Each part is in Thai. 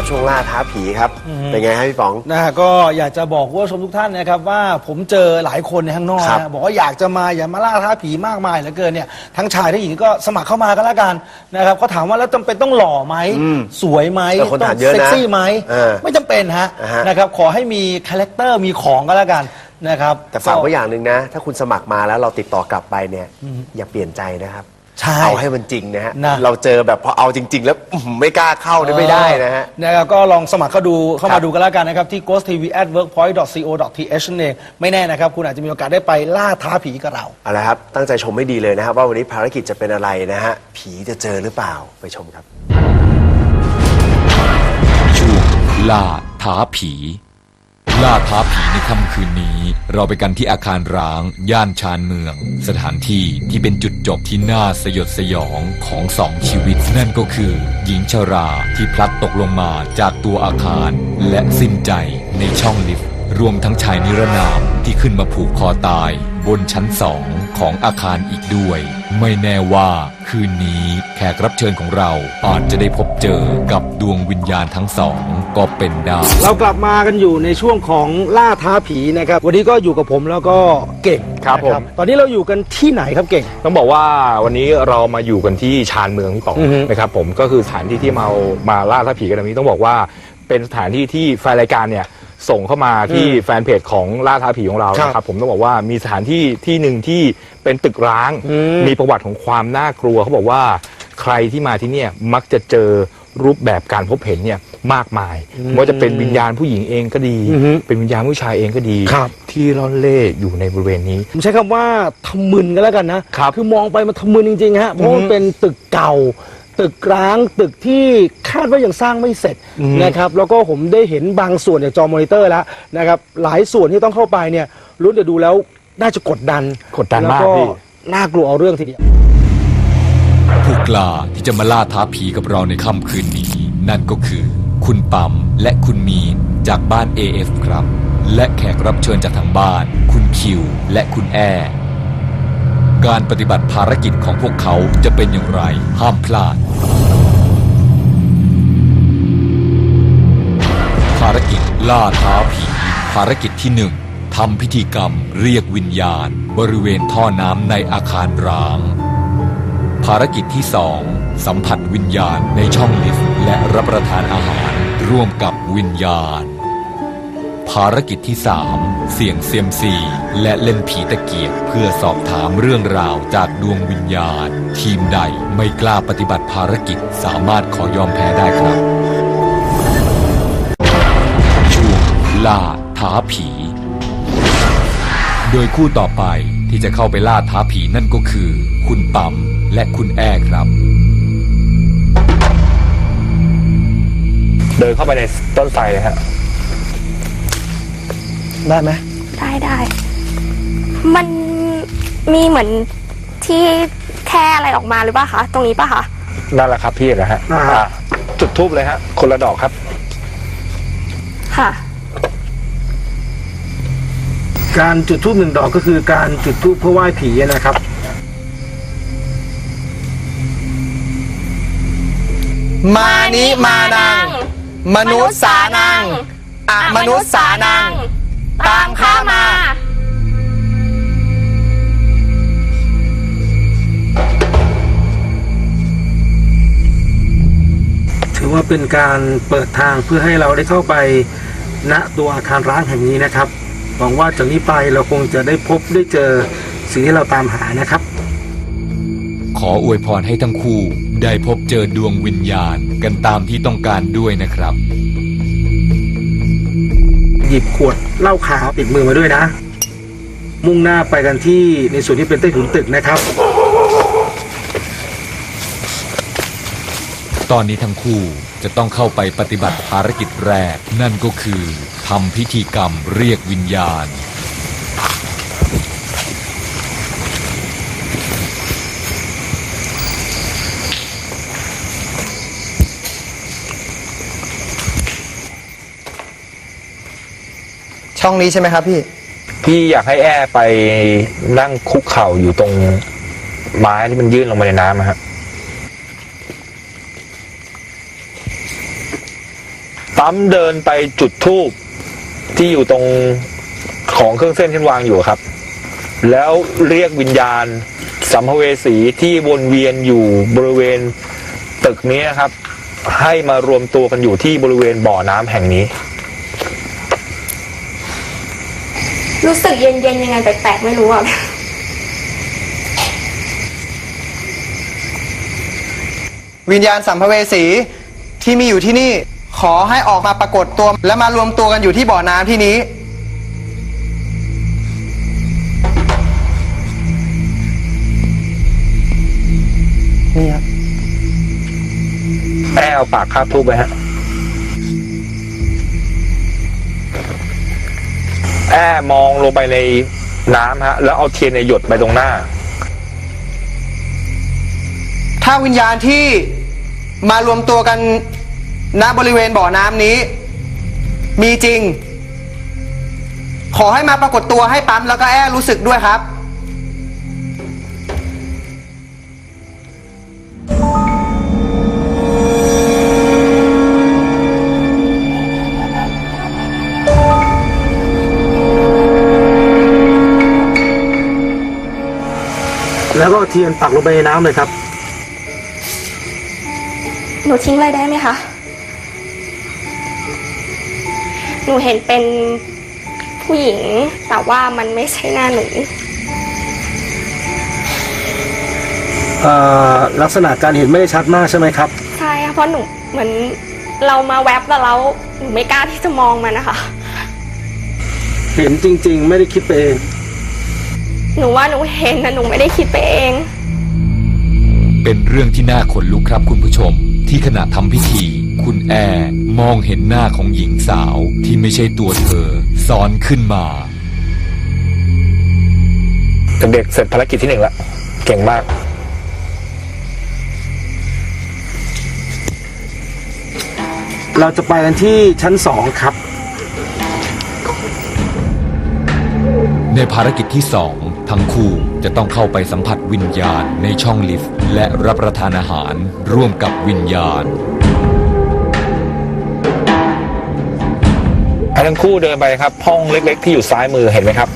ครับช่วงล่าท้าผีครับ เป็นไงฮะพี่ป๋อง นะฮะก็อยากจะบอกคุณผู้ชมทุกท่านนะครับว่าผมเจอหลายคนในข้างนอกครับนะบอกว่าอยากจะมาอย่ามาล่าท้าผีมากมายเหลือเกินเนี่ยทั้งชายทั้งหญิงก็สมัครเข้ามาก็แล้วกันนะครับก็ถามว่าแล้วจำเป็นต้องหล่อไหมอืมสวยไหมแต่คนต้ถาอมงเยอะนะเซ็กซี่ไหมเออไม่จำเป็นฮะอ่าฮะ นะครับขอให้มีคาแรคเตอร์มีของก็แล้วกันนะครับแต่ฝากไว้อย่างหนึ่งนะ ถ้าคุณสมัครมาแล้วเราติดต่อกลับไปเนี่ยอย่าเปลี่ยนใจนะครับ ใช่เอาให้มันจริงนะฮะนะ เราเจอแบบพอเอาจริง ๆ แล้วอื้อหือไม่กล้าเข้าเนี่ยไม่ได้นะฮะ นะครับก็ลองสมัครเข้าดูเข้าครัมาบดูกันแล้วกันนะครับ ที่ ghost tv at workpoint co th นั่นเองไม่แน่นะครับ คุณอาจจะมีโอกาสได้ไปล่าท้าผีกับเรา เอาละครับ ตั้งใจชมให้ดีเลยนะครับ ว่าวันนี้ภารกิจจะเป็นอะไรนะฮะ ผีจะเจอหรือเปล่าไปชมครับ ช่วงล่าท้าผี ล่าท้าผีในค่ำคืนนี้ เราไปกันที่อาคารร้าง ย่านชานเมือง สถานที่ที่เป็นจุดจบที่น่าสยดสยองของสองชีวิต นั่นก็คือ หญิงชราที่พลัดตกลงมาจากตัวอาคาร และสิ้นใจในช่องลิฟต์รวมทั้งชายนิรนามที่ขึ้นมาผูกคอตาย บนชั้นสองของอาคารอีกด้วย ไม่แน่ว่าคืนนี้แขกรับเชิญของเราอาจจะได้พบเจอกับดวงวิญญาณทั้งสองก็เป็นได้ เรากลับมากันอยู่ในช่วงของล่าท้าผีนะครับ วันนี้ก็อยู่กับผมแล้วก็เก่งครับนะผมตอนนี้เราอยู่กันที่ไหนครับเก่ง ต้องบอกว่าวันนี้เรามาอยู่กันที่ชานเมืองพี่ป๋องอือฮึนะครับผมก็คือสถานที่ที่มามาล่าท้าผีกันวันนี้ต้องบอกว่าเป็นสถานที่ที่แฟนรายการเนี่ย ส่งเข้ามาที่แฟนเพจของล่าท้าผีของเราครับนะครับผมต้องบอกว่ามีสถานที่ที่หนึ่งที่เป็นตึกร้าง อืม มีประวัติของความน่ากลัวเขาบอกว่าใครที่มาที่เนี่ยมักจะเจอรูปแบบการพบเห็นเนี่ยมากมายไม่ว่าจะเป็นวิญญาณผู้หญิงเองก็ดีอือฮึเป็นวิญญาณผู้ชายเองก็ดี ครับ ที่ล่อนเล่อยู่ในบริเวณนี้ ผมใช้คำว่าทำมึนกันแล้วกันนะครับอมองไปมันทำมึนจริงๆฮะเพราะมันเป็นตึกเก่า ตึกร้างตึกที่คาดว่ายังสร้างไม่เสร็จอืมนะครับแล้วก็ผมได้เห็นบางส่วนจากจอมอนิเตอร์แล้วนะครับหลายส่วนที่ต้องเข้าไปเนี่ยรู้แต่ดูแล้วน่าจะกดดันกดดันมากแล้วพี่น่ากลัวเอาเรื่องทีเดียวผู้กล้าที่จะมาล่าท้าผีกับเราในค่ำคืนนี้ นั่นก็คือ คุณปั๊มและคุณมีนจากบ้าน AF ครับ และแขกรับเชิญจากทางบ้าน คุณคิว และคุณแอร์ การปฏิบัติภารกิจของพวกเขาจะเป็นอย่างไร ห้ามพลาด ภารกิจล่าท้าผี ภารกิจที่หนึ่งทำพิธีกรรมเรียกวิญญาณ บริเวณท่อน้ำในอาคารร้าง ภารกิจที่สองสัมผัสวิญญาณในช่องลิฟต์และรับประทานอาหารร่วมกับวิญญาณ ภารกิจที่สามเสี่ยงเซียมซี และเล่นผีตะเกียบเพื่อสอบถามเรื่องราวจากดวงวิญญาณ ทีมใดไม่กล้าปฏิบัติภารกิจสามารถขอยอมแพ้ได้ครับช่วงล่าท้าผี โดยคู่ต่อไปที่จะเข้าไปล่าท้าผีนั่นก็คือ คุณปั๊มและคุณแอ้ครับ เดินเข้าไปในต้นไทรเลยฮะ ได้ไหมได้ได้ มันมีเหมือนที่แค่อะไรออกมาหรือเปล่าคะ ตรงนี้ป่ะคะ นั่นแหละครับพี่เอกนะฮะอ่า อ่าจุดทูบเลยฮะ คนละดอกครับ ค่ะ การจุดทูบหนึ่งดอกก็คือการจุดทูบเพื่อไหว้ผีนะครับ มานิมานัง มนุษย์สานังอะมนุษย์สานัง ตามข้ามา ถือว่าเป็นการเปิดทางเพื่อให้เราได้เข้าไปณตัวอาคารร้างแห่งนี้นะครับ หวังว่าจากนี้ไปเราคงจะได้พบได้เจอสิ่งที่เราตามหานะครับ ขออวยพรให้ทั้งคู่ ได้พบเจอดวงวิญญาณกันตามที่ต้องการด้วยนะครับ หยิบขวดเหล้าขาวติดมือมาด้วยนะ มุ่งหน้าไปกันที่ในส่วนที่เป็นใต้ถุนตึกนะครับ ตอนนี้ทั้งคู่จะต้องเข้าไปปฏิบัติภารกิจแรก นั่นก็คือทำพิธีกรรมเรียกวิญญาณ ช่องนี้ใช่ไหมครับพี่ พี่อยากให้แอ้ไปนั่งคุกเข่าอยู่ตรงไม้ที่มันยื่นลงมาในน้ำนะฮะปั๊มเดินไปจุดทูบที่อยู่ตรงของเครื่องเส้นที่วางอยู่ครับ แล้วเรียกวิญญาณ สัมภเวสีที่วนเวียนอยู่บริเวณตึกนี้นะครับ ให้มารวมตัวกันอยู่ที่บริเวณบ่อน้ำแห่งนี้ รู้สึกเย็นๆยังไงแปลกๆไม่รู้อะวิญญาณสัมภเวสีที่มีอยู่ที่นี่ขอให้ออกมาปรากฏตัว และมารวมตัวกันอยู่ที่บ่อน้ำที่นี้ นี่ครับแอเอาปากคาบทูบไปฮะ แอมองลงไปในน้ำฮะ แล้วเอาเทียนในยหยดไปตรงหน้า ถ้าวิญญาณที่มารวมตัวกันณบริเวณบ่อน้ำนี้ มีจริง ขอให้มาปรากฏตัวให้ปั๊มแล้วก็แอ้รู้สึกด้วยครับ แล้วก็เทียนปักลงไปในน้ำเลยครับ หนูทิ้งเลยได้ไหมคะ หนูเห็นเป็นผู้หญิง แต่ว่ามันไม่ใช่หน้าหนู เอ่อลักษณะการเห็นไม่ได้ชัดมากใช่ไหมครับ ใช่ค่ะเพราะหนูเหมือนเรามาแวบแล้วแล้วหนูไม่กล้าที่จะมองมันนะคะ เห็นจริง ๆ ไม่ได้คิดไปเอง หนูว่าหนูเห็นนะหนูไม่ได้คิดไปเอง เป็นเรื่องที่น่าขนลุกครับคุณผู้ชม ที่ขณะทำพิธี คุณแอร์มองเห็นหน้าของหญิงสาวที่ไม่ใช่ตัวเธอซ้อนขึ้นมาเด็กๆเสร็จภารกิจที่หนึ่งแล้วเก่งมาก เราจะไปกันที่ชั้นสองครับ ในภารกิจที่สองทั้งคู่จะต้องเข้าไปสัมผัสวิญญาณในช่องลิฟต์ และรับประทานอาหารร่วมกับวิญญาณ ให้ทั้งคู่เดินไปครับห้องเล็กๆ ที่อยู่ซ้ายมือเห็นไหมครับ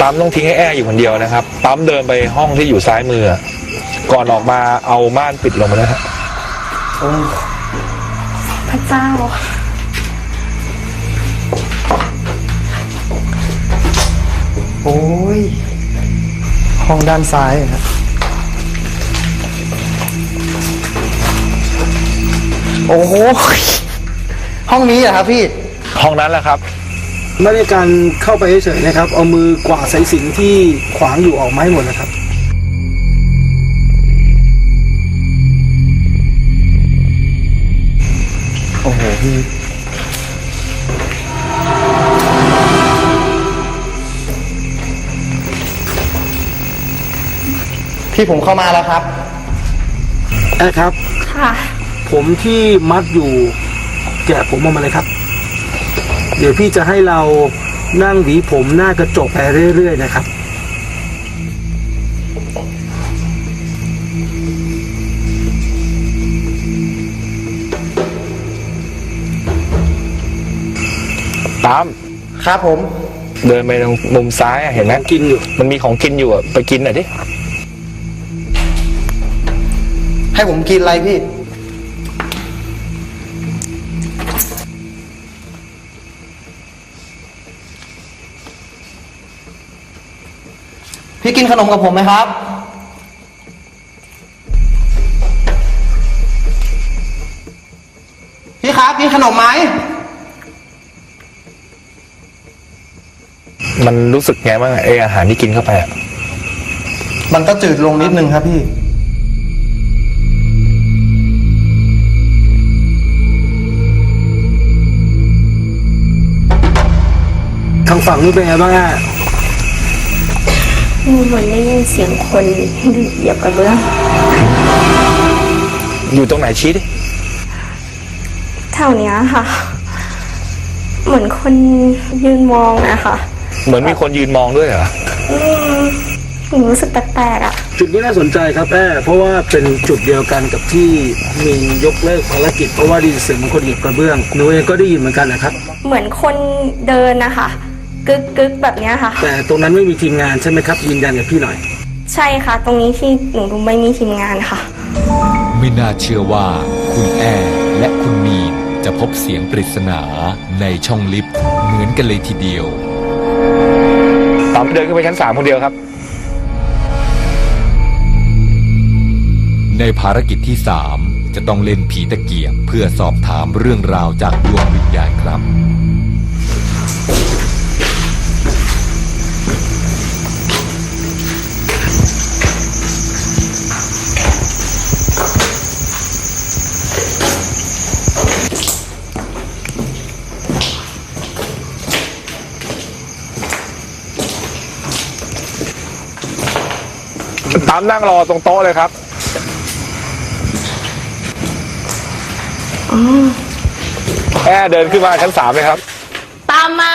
ปั๊มต้องทิ้งให้แอร์อยู่คนเดียวนะครับ ปั๊มเดินไปห้องที่อยู่ซ้ายมือ ก่อนออกมาเอาม่านปิดลงมานะฮะพระเจ้า โอ้ย ห้องด้านซ้ายอะครับโอ้โหห้องนี้เหรอครับพี่ ห้องนั้นแหละครับ ไม่ได้การเข้าไปเฉยๆนะครับ เอามือกวาดสายสิญจนที่ขวางอยู่ออกมาให้หมดนะครับ โอ้โหพี่พี่ผมเข้ามาแล้วครับแอร์ครับ ค่ะ ผมที่มัดอยู่แกะผมออกมาเลยครับ เดี๋ยวพี่จะให้เรานั่งหวีผมหน้ากระจกไปเรื่อยๆนะครับ ปั๊มครับผม เดินไปตรงมุมซ้ายอะเห็นไหมกินอยู่ มันมีของกินอยู่อะไปกินหน่อยดิ ให้ผมกินอะไรพี่ พี่กินขนมกับผมไหมครับ พี่ครับกินขนมไหม มันรู้สึกไงบ้างอะไออาหารที่กินเข้าไปอะมันก็จืดลงนิดนึงครับพี่ ทางฝั่งนู้นเป็นไงบ้างอะหนูเหมือนได้ยินเสียงคนเหยียบกระเบื้องอยู่ตรงไหนชี้ดิแถวเนี้ยค่ะ เหมือนคนยืนมองนะคะ เหมือนมีคนยืนมองด้วยเหรอ อืมหนูรู้สึกแปลกๆอะ จุดนี้น่าสนใจครับแอ้เพราะว่าเป็นจุดเดียวกันกับที่มียกเลิกภารกิจเพราะว่าไดีเสียงของคนหยิบกระเบื้องหนูเองก็ได้ยินเหมือนกันนะครับ เหมือนคนเดินนะคะกึกกึกๆแบบเนี้ยค่ะ แต่ตรงนั้นไม่มีทีมงานใช่ไหมครับยืนยันกับพี่หน่อย ใช่ค่ะ ตรงนี้ที่หนูดูไม่มีทีมงานค่ะ ไม่น่าเชื่อว่าคุณแอร์และคุณมีนจะพบเสียงปริศนาในช่องลิฟต์เหมือนกันเลยทีเดียว ตอมเดินขึ้นไปชั้นสามคนเดียวครับ ในภารกิจที่สามจะต้องเล่นผีตะเกียบเพื่อสอบถามเรื่องราวจากดวงวิญญาณครับ ตามนั่งรอตรงโต๊ะเลยครับ แอร์เดินขึ้นมาชั้นสามเลยครับ ตามมา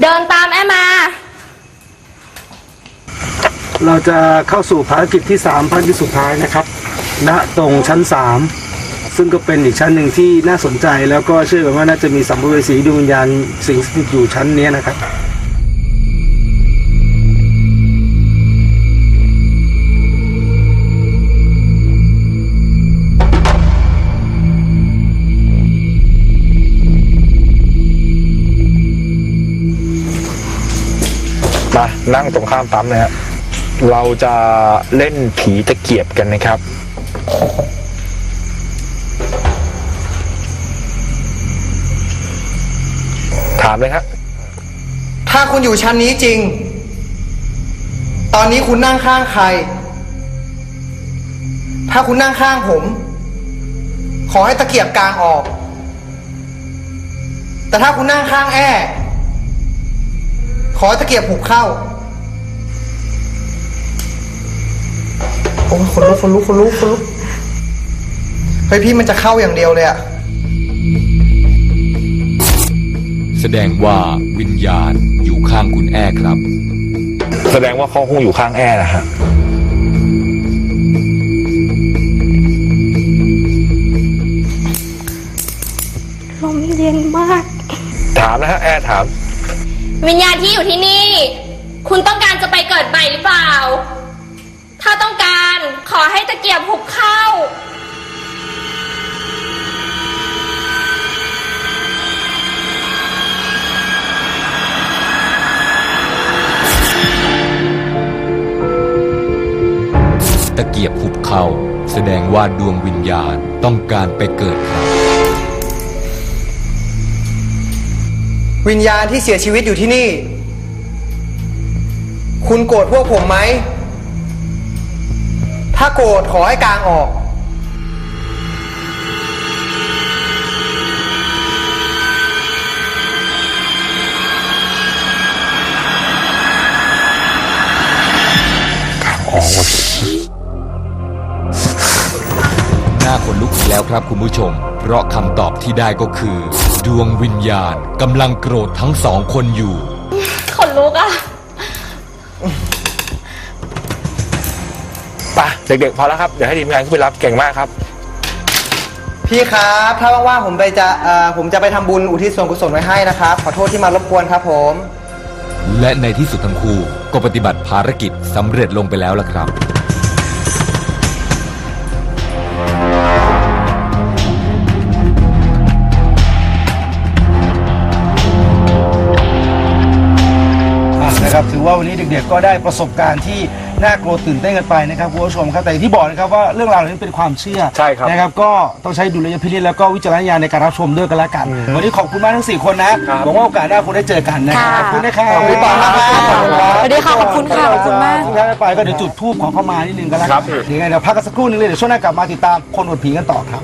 เดินตามแอมมา เราจะเข้าสู่ภารกิจที่3ภารกิจสุดท้ายนะครับ ณ ตรงชั้น 3 ซึ่งก็เป็นอีกชั้นหนึ่งที่น่าสนใจแล้วก็เชื่อกันว่าน่าจะมีสัมภเวสีดวงวิญญาณสิงสถิตอยู่ชั้นนี้นะครับ นั่งตรงข้ามปั๊มนะฮะเราจะเล่นผีตะเกียบกันนะครับ ถามเลยครับถ้าคุณอยู่ชั้นนี้จริง ตอนนี้คุณนั่งข้างใคร ถ้าคุณนั่งข้างผม ขอให้ตะเกียบกลางออก แต่ถ้าคุณนั่งข้างแอ้ขอให้ตะเกียบหุบเข้า โอ้ยคนลุกคนลุกคนลุกคนลุกเฮ้ยพี่มันจะเข้าอย่างเดียวเลยอะแสดงว่าวิญญาณอยู่ข้างคุณแอร์ครับ แสดงว่าเขาคงอยู่ข้างแอร์นะฮะ ลมเย็นมาก ถามนะฮะแอร์ถาม วิญญาณที่อยู่ที่นี่ คุณต้องการจะไปเกิดใหม่หรือเปล่า ถ้าต้องการขอให้ตะเกียบหุบเข้า ตะเกียบหุบเข้า แสดงว่าดวงวิญญาณต้องการไปเกิดครับ วิญญาณที่เสียชีวิตอยู่ที่นี่ คุณโกรธพวกผมไหม ถ้าโกรธขอให้กลางออก หน้าขนลุกอีกแล้วครับคุณผู้ชม เพราะคำตอบที่ได้ก็คือ ดวงวิญญาณกำลังโกรธทั้งสองคนอยู่ ไปเด็กๆพอแล้วครับ เดี๋ยวให้ทีมงานขึ้นไปรับเก่งมากครับ พี่ครับ ถ้าว่างๆผมไปจะเอ่อผมจะไปทำบุญอุทิศส่วนกุศลไว้ให้นะครับ ขอโทษที่มารบกวนครับผม และในที่สุดทั้งคู่ก็ปฏิบัติภารกิจสำเร็จลงไปแล้วล่ะครับ นะครับถือว่าวันนี้เด็กๆก็ได้ประสบการณ์ที่น่ากลัวตื่นเต้นกันไปนะครับคุณผู้ชมครับแต่อย่างที่บอกนะครับว่าเรื่องราวเหล่านี้เป็นความเชื่อใช่ครับนะครับก็ต้องใช้ดุลยพินิจแล้วก็วิจารณญาณในการรับชมด้วยกันละกันวันนี้ขอบคุณมากทั้งสี่คนนะหวังว่าโอกาสหน้าคงได้เจอกันนะครับขอบคุณนะครับขอบคุณปอนมากครับขอบคุณครับสวัสดีค่ะขอบคุณค่ะขอบคุณมากทิ้งท้ายไปก็เดี๋ยวจุดทูบขอเข้ามานิดนึงกันแล้วครักับนยังไงเดี๋ยวพักกันสักครู่หนึงเลยเดี๋ยวช่วงหน้ากลับมาติดตามคนอวดผีกันต่อครับ